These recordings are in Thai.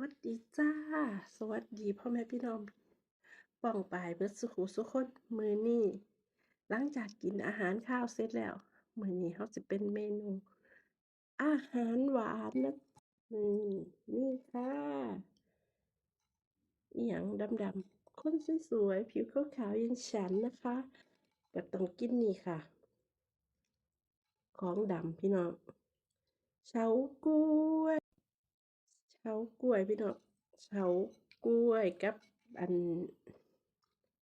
วัสดีจ้า สวัสดีพ่อแม่พี่น้องป้องปายเบิดสุขุสุขคนมือนี้หลังจากกินอาหารข้าวเสร็จแล้ว มือนี้เราสิเป็นเมนู อาหารหวานนะนี่นี่ค่ะอิหยังดำๆคนสวยๆผิวขาวๆย่างฉันนะคะก็ต้องกินนี่ค่ะ ของดำพี่น้องเฉาก๊วย เฉาก๊วยพี่น้องเฉาก๊วยกับอัน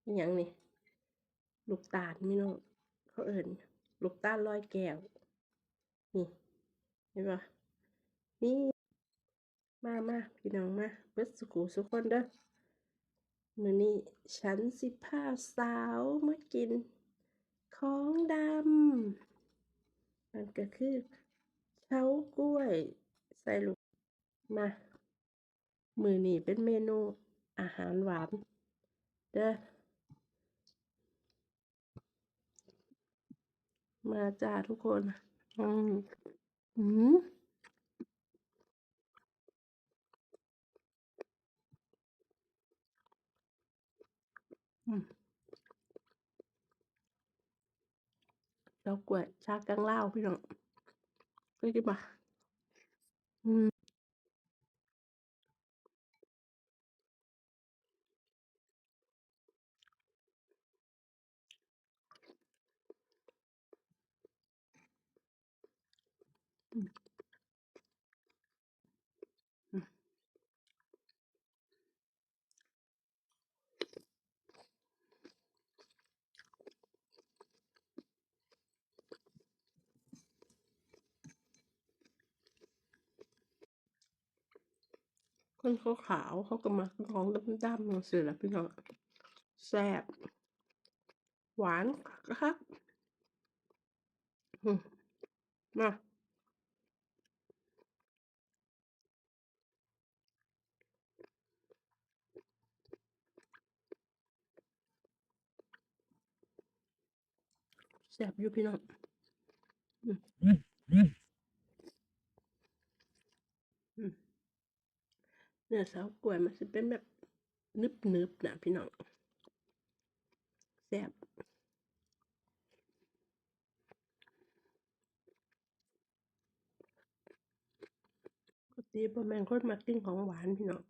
อิหยังนี่ลูกตาลพี่น้องเขาเอิ้นลูกตาลลอยแก้ว นี่เห็นบ่นี่มามาพี่น้องมาเบิดสุขุสุคนเด้อมือนี้ฉันสิพาสาวมากิน ของดำนั่นก็คือเฉาก๊วย ใส่ลูกมา มือนี้เป็นเมนูอาหารหวานเด้อมาจ้าทุกคน อืมอืมเฉากวยชากังล่าพี่น้องกินบ่อืมอืม คนขาวเขาก็มักของดำๆจั่งซี้ล่ะพี่น้องแซ่บหวานคักมา แซ่บอยู่พี่น้องอืมอืมเนื้อเฉาก๊วยมันสิเป็นแบบหนึบๆน่ะพี่น้องแซ่บปกติบ่แม่นคนมักกินของหวานพี่น้อง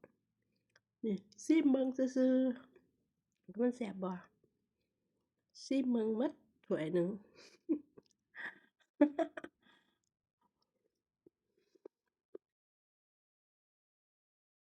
นี่ซิมเบิ่งซื่อๆว่ามันแซ่บบ่ซิมเบิ่งหมด ถ้วยหนึ่ง